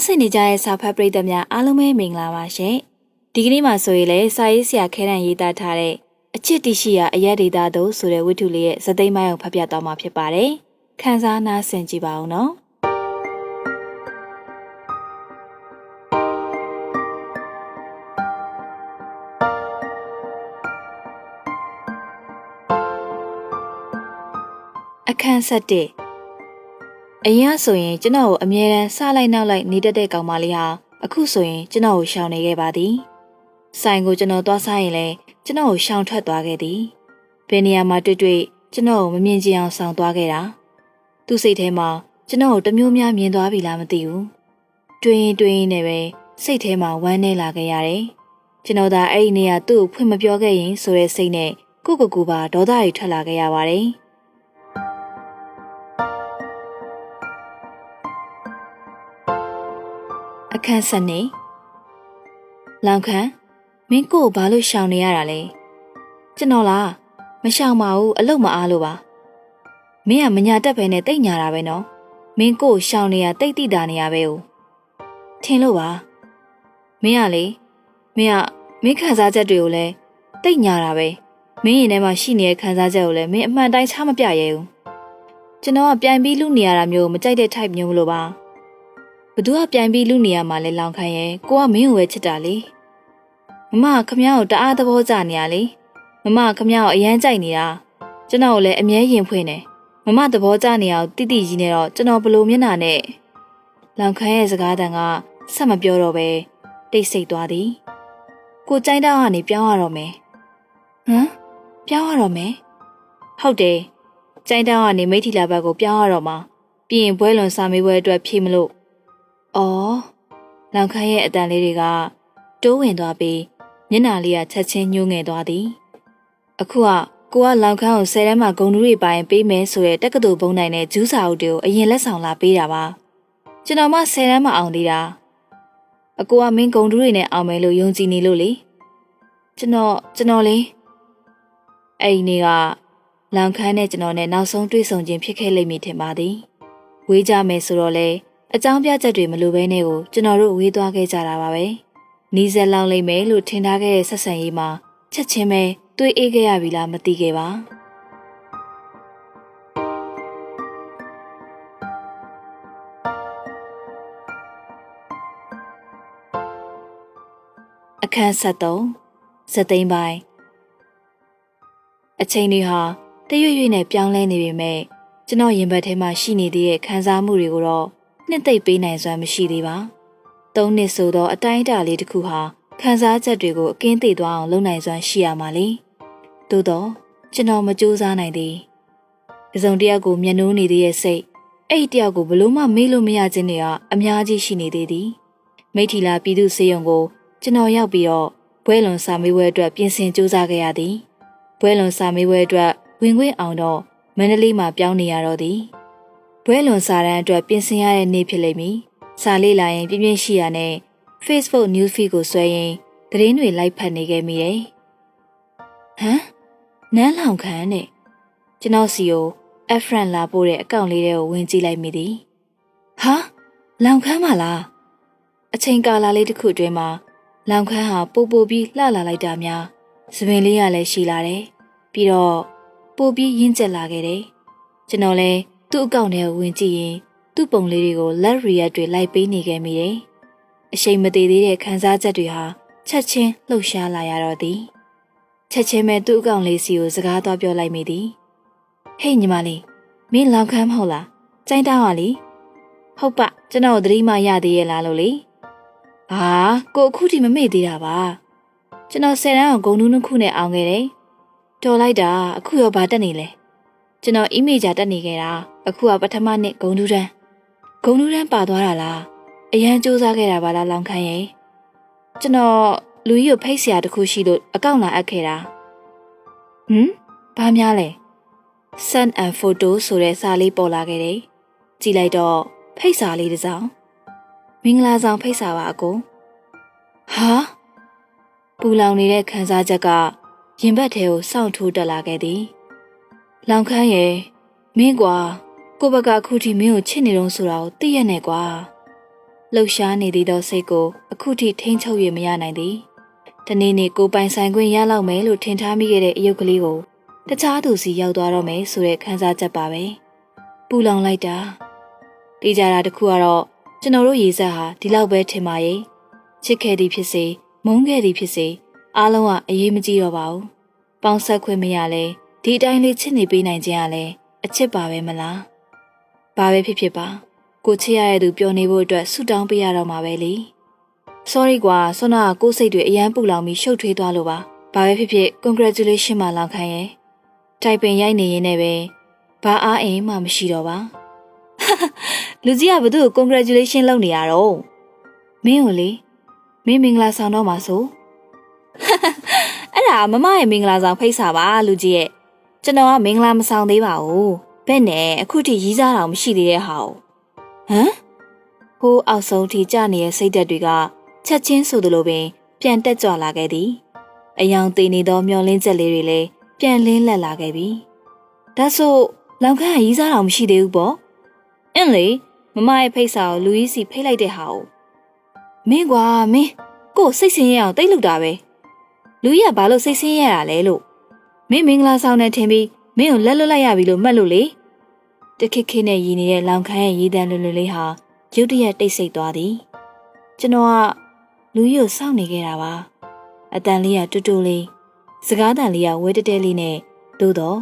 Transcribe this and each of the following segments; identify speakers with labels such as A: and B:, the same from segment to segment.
A: နားဆင်နေကြတဲ့စာဖတ်ပရိသတ်များအားလုံးပဲမင်္ဂလာပါရှင်ဒီကနေ့မှာဆိုရင်လည်းစာရေးဆရာခဲတံရေးသားထားတဲ့အချစ်တရှိရာအရက်ဒေတာတို့ဆိုတဲ့ဝတ္ထုလေးရဲ့ဇသိမ်းပိုင်းကိုဖတ်ပြသွားမှာဖြစ်ပါတယ်ခန်းစားနားဆင်ကြည့်ပါဦးနော်အခန်းဆက်တဲ့ အရင်ကဆိုရင်ကျွန်တော်ကိုအမြဲတမ်းစလိုက်နောက်လိုက်နေတတ်တဲ့ကောင်မလေးဟာအခုဆိုရင်ကျွန်တော်ကိုရှောင်နေခဲ့ပါသည်။ဆိုင်ကိုကျွန်တော်သွားစားရင်လည်းကျွန်တော်ကိုရှောင်ထွက်သွားခဲ့သည်။ဘယ်နေရာမှာတွေ့တွေ့ကျွန်တော်ကိုမမြင်ကြအောင်ဆောင်သွားခဲ့တာ။သူ့စိတ်ထဲမှာကျွန်တော်ကိုတမျိုးများမြင်သွားပြီလားမသိဘူး။တွေးရင်တွေးရင်နဲ့ပဲစိတ်ထဲမှာဝမ်းနည်းလာခဲ့ရတယ်။ကျွန်တော်သာအဲ့ဒီနေရာသူ့ကိုဖွင့်မပြောခဲ့ရင်ဆိုတဲ့စိတ်နဲ့ကိုကိုကူပါဒေါသတွေထွက်လာခဲ့ရပါတယ်။ အခန်းဆက်နေလောင်ခန်းမင်းကိုဘာလို့ရှောင်နေရတာလဲကျွန်တော်လားမရှောင်ပါဘူးအလုတ်မအားလို့ပါမင်းကမညာတက်ပဲနဲ့တိတ်ညာတာပဲနော်မင်းကိုရှောင်နေရတိတ်တိတာနေရပဲဦးထင်လို့ပါမင်းကလေမင်းကမင်းခံစားချက်တွေကိုလည်းတိတ်ညာတာပဲမင်းရင်ထဲမှာရှိနေတဲ့ခံစားချက်ကိုလည်းမင်းအမှန်တိုင်းချမပြရဲဘူးကျွန်တော်ကပြန်ပြီးလူနေရတာမျိုးမကြိုက်တဲ့ type မျိုးမလို့ပါ ဘသူကပြန်ပြီးလူနေရမှာလဲလောင်ခိုင်းရဲ့ကိုကမင်းကိုပဲချစ်တာလေမမခမ ्या ကိုတအားသဘောကျနေရလေမမခမ ्या ကိုအရန်ကြိုက်နေတာကျွန်တော်ကိုလည်းအမြဲရင်ဖွင့်နေမမသဘောကျနေအောင်တိတိကြီးနေတော့ကျွန်တော်ဘလို့မျက်နှာနဲ့လောင်ခိုင်းရဲ့စကားတန်ကဆက်မပြောတော့ပဲတိတ်ဆိတ်သွားသည်ကိုကြိုင်းတောင်းကနေပြောင်းရတော့မယ်ဟမ်ပြောင်းရတော့မယ်ဟုတ်တယ်ကြိုင်းတောင်းကနေမိထီလာဘက်ကိုပြောင်းရတော့မှာပြီးရင်ဘွဲလွန်စာမေးပွဲအတွက်ဖြေမလို့။ အော်လောင်ခမ်းရဲ့အတန်လေးတွေကတိုးဝင်သွားပြီးမျက်နှာလေးကချက်ချင်းညှိုးငယ်သွားသည်။အခုကကိုကလောင်ခမ်းကိုဆယ်တန်းမှာဂုံတူးတွေပိုင်းပေးမယ်ဆိုတဲ့တက္ကသိုလ်ဘုံနိုင်တဲ့ဂျူးစာအုပ်တွေကိုအရင်လက်ဆောင်လာပေးတာပါ။ကျွန်တော်မှဆယ်တန်းမှာအောင်သေးတာ။အကိုကမင်းဂုံတူးတွေနဲ့အောင်မယ်လို့ယုံကြည်နေလို့လေ။ကျွန်တော်ကျွန်တော်လေအဲ့ဒီနေ့ကလောင်ခမ်းနဲ့ကျွန်တော်နဲ့နောက်ဆုံးတွေ့ဆုံခြင်းဖြစ်ခဲ့လိမ့်မည်ထင်ပါသည်။ဝေးကြမယ်ဆိုတော့လေ အကြောင်းပြချက်တွေမလိုဘဲနဲ့ကိုကျွန်တော်တို့ဝေးသွားခဲ့ကြတာပါပဲ။နီးစက်လောင်းလိမ့်မယ်လို့ထင်ထားခဲ့တဲ့ဆက်ဆံရေးမှာချက်ချင်းပဲတွေးအေးခဲ့ရပြီလားမသိခဲ့ပါ။အခန်း73စသိမ်းပိုင်းအချိန်တွေဟာတရွေ့ရွေ့နဲ့ပြောင်းလဲနေပေမဲ့ကျွန်တော်ရင်ဘတ်ထဲမှာရှိနေသေးတဲ့ခံစားမှုတွေကိုတော့ နှစ်သိမ့်ပေးနိုင်စွမ်းမရှိသေးပါ။သုံးနှစ်ဆိုသောအတိုင်းအတာလေးတစ်ခုဟာခံစားချက်တွေကိုအကင်းသိသွားအောင်လုပ်နိုင်စွမ်းရှိရမှာလေ။သို့တော့ကျွန်တော်မကြိုးစားနိုင်သေး။အစုံတယောက်ကိုမျက်နှိုးနေသေးရဲ့စိတ်အဲ့ဒီတယောက်ကိုဘလို့မှမေးလို့မရခြင်းတွေကအများကြီးရှိနေသေးသည်။မိထီလာပြည်သူစေယုံကိုကျွန်တော်ရောက်ပြီးတော့ဘွဲလွန်စာမေးပွဲအတွက်ပြင်ဆင်စူးစမ်းခဲ့ရသည်။ဘွဲလွန်စာမေးပွဲအတွက်ဝင်ခွင့်အောင်တော့မန္တလေးမှာပြောင်းနေရတော့သည်။ ဘွဲလွန်စာတမ်းအတွက်ပြင်ဆင်ရတဲ့နေ့ဖြစ်လိမ့်မည်။စာလေးလာရင်ပြင်းပြင်းရှိရနဲ့ Facebook news feed ကိုဆွဲရင်သတင်းတွေလိုက်ဖတ်နေခဲ့မိတယ်။ဟမ်နန်းလောင်ခန်းနဲ့ကျွန်တော်စီကိုအဖရန်လာပို့တဲ့အကောင့်လေးတွေကိုဝင်ကြည့်လိုက်မိသည်။ဟာလောင်ခန်းမလားအချိန်ကာလလေးတစ်ခုအတွင်းမှာလောင်ခန်းဟာပိုပိုပြီးလှလာလိုက်တာများသပင်လေးကလည်းရှိလာတယ်။ပြီးတော့ပိုပြီးရင်းကျက်လာခဲ့တယ်။ကျွန်တော်လည်း သူ့အကောင့်ထဲကိုဝင်ကြည့်ရင်သူ့ပုံလေးတွေကိုလက်ရီယက်တွေလိုက်ပေးနေခဲ့မိတယ်။အရှိန်မသေးသေးတဲ့ခံစားချက်တွေဟာချက်ချင်းလှုပ်ရှားလာရတော့သည်။ချက်ချင်းပဲသူ့အကောင့်လေးစီကိုစကားသွားပြောလိုက်မိသည်။ဟေ့ညီမလေးမင်းလောင်ခမ်းမဟုတ်လား။ကြိုင်းတောင်းပါလေ။ဟုတ်ပကျွန်တော်သတိမရသေးရဲ့လားလို့လေ။ဟာကိုအခုထိမမေ့သေးတာပါ။ကျွန်တော်ဆယ်တန်းကိုဂုံနူးနှစ်ခုနဲ့အောင်ခဲ့တယ်။တော်လိုက်တာအခုရောဘာတက်နေလဲ။ ကျွန်တော်အီးမေးဂျာတက်နေခဲ့တာအခုကပထမနှစ်ဂုံတူးတန်းဂုံတူးတန်းပါသွားတာလားအရန်စူးစမ်းခဲ့တာပါလားလောင်ခမ်းရဲ့ကျွန်တော်လူကြီးကိုဖိတ်ဆရာတခုရှိလို့အကောင့်လာအပ်ခဲ့တာဟမ်ဘာများလဲ Sun and Photo ဆိုတဲ့စာလေးပေါ်လာခဲ့တယ်ကြည့်လိုက်တော့ဖိတ်စာလေးတစ်စောင်မင်္ဂလာဆောင်ဖိတ်စာပါအကိုဟာပူလောင်နေတဲ့ခန်းစားချက်ကရင်ဘတ်ထဲကိုစောင့်ထိုးတက်လာခဲ့သည် လောင်ခမ်းရဲ့မင်းကွာကိုဘကအခုထိမင်းကိုချစ်နေတော့ဆိုတာကိုသိရနဲ့ကွာလှုပ်ရှားနေသည်သောစိတ်ကိုအခုထိထိန်းချုပ်၍မရနိုင်သည်။တနေ့နေ့ကိုပိုင်ဆိုင်ခွင့်ရလောက်မယ်လို့ထင်ထားမိခဲ့တဲ့အယုတ်ကလေးကိုတခြားသူစီရောက်သွားတော့မယ်ဆိုတဲ့ခံစားချက်ပါပဲ။ပူလောင်လိုက်တာ။တေးကြတာတစ်ခုကတော့ကျွန်တော်တို့ရေဆက်ဟာဒီလောက်ပဲထင်ပါရဲ့။ချစ်ခဲ့သည်ဖြစ်စေမုန်းခဲ့သည်ဖြစ်စေအားလုံးကအရေးမကြီးတော့ပါဘူး။ပေါင်းဆက်ခွင့်မရလဲ ဒီအတိုင်းလေးချစ်နေပေးနိုင်ခြင်းကလည်းအချစ်ပါပဲမလား။ဘာပဲဖြစ်ဖြစ်ပါ။ကိုချစ်ရတဲ့သူပျော်နေဖို့အတွက်ဆူတောင်းပေးရတော့မှာပဲလေ။ sorry ကွာဆွမ်းနာကကိုယ်စိတ်တွေအရန်ပူလောင်ပြီးရှုပ်ထွေးသွားလို့ပါ။ဘာပဲဖြစ်ဖြစ် congratulation ပါလောင်ခိုင်းရဲ့။တိုင်ပင်ရိုက်နေရင်းနဲ့ပဲဘာအားအင်းမှမရှိတော့ပါ။လူကြီးကဘသူ့ကို congratulation လုပ်နေရတော့မင်းကိုလေမင်းမင်္ဂလာဆောင်တော့မှာဆိုအဲ့ဒါမမရဲ့မင်္ဂလာဆောင်ဖိတ်စာပါလူကြီးရဲ့ ကျွန်တော်ကမင်္ဂလာမဆောင်သေးပါဘူးဘယ်နဲ့အခုထိရီးစားတော်မရှိသေးတဲ့ဟာကိုဟမ်ဟိုးအောက်ဆုံးထိကြနေတဲ့စိတ်သက်တွေကချက်ချင်းဆိုသလိုပင် ပြန်တက်ကြွလာခဲ့သည်အယောင်သေးနေသောမျောလင်းချက်လေးတွေလည်းပြန်လင်းလက်လာခဲ့ပြီဒါဆိုလောင်ခန့်ကရီးစားတော်မရှိသေးဘူးပေါ့အင်းလေမမရဲ့ဖိတ်စာကိုလူကြီးစီဖိတ်လိုက်တဲ့ဟာကိုမင်းကွာမင်းကို့စိတ်ဆင်းရဲအောင်တိတ်လုတာပဲလူကြီးကဘာလို့စိတ်ဆင်းရဲရတာလဲလို့ မင်းမင်္ဂလာဆောင်နေထင်ပြီးမင်းကိုလက်လွတ်လိုက်ရပြီလို့မှတ်လို့လေတခစ်ခစ်နဲ့ရည်နေတဲ့လောင်ခမ်းရဲ့ရည်တန်းလွလွလေးဟာရုတ်တရက်တိတ်ဆိတ်သွားသည်ကျွန်တော်ကလူကြီးကိုစောင့်နေခဲ့တာပါအတန်လေးကတူတူလေးစကားတန်လေးကဝဲတဲတဲလေးနဲ့သို့တော့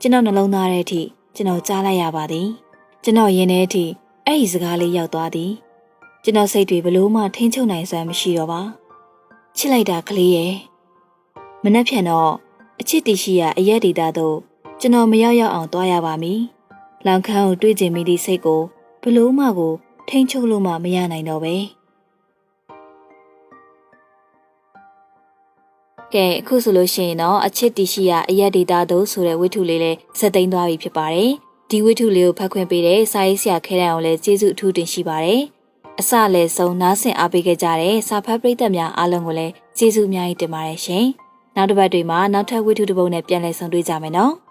A: ကျွန်တော်နှလုံးသားထဲအထိကျွန်တော်ကြားလိုက်ရပါသည် ကျွန်တော်ရင်ထဲအထိအဲ့ဒီစကားလေးရောက်သွားသည်ကျွန်တော်စိတ်တွေဘလို့မှထိန်းချုပ်နိုင်စွမ်းမရှိတော့ပါချစ်လိုက်တာကလေးရဲ့မနှက်ဖြန်တော့ အချစ်တီရှိရာအရက်ဒေတာတို့ကျွန်တော်မရောက်ရောက်အောင်တွားရပါမည်လောင်ခန်းကိုတွေးကျင်မိသည့်စိတ်ကိုဘလို့မှကို ထိန်းချုပ်လို့မှမရနိုင်တော့ပဲကဲအခုဆိုလို့ရှိရင်တော့အချစ်တီရှိရာအရက်ဒေတာတို့ဆိုတဲ့ဝိထုလေးလေးဇက်သိမ်းသွားပြီဖြစ်ပါတယ်ဒီဝိထုလေးကိုဖတ်ခွင့်ပေးတဲ့စာရေးဆရာခဲတံအောင်လည်းကျေးဇူးအထူးတင်ရှိပါတယ်အစလည်းဆုံးနားဆင်အားပေးခဲ့ကြတဲ့စာဖတ်ပရိသတ်များအားလုံးကိုလည်းကျေးဇူးအများကြီးတင်ပါတယ်ရှင်။ နောက်တစ်ပတ်တွေမှာနောက်ထပ်ဝိထုတစ်ပုဒ်နဲ့ပြန်လည်ဆုံတွေ့ကြမယ်နော်။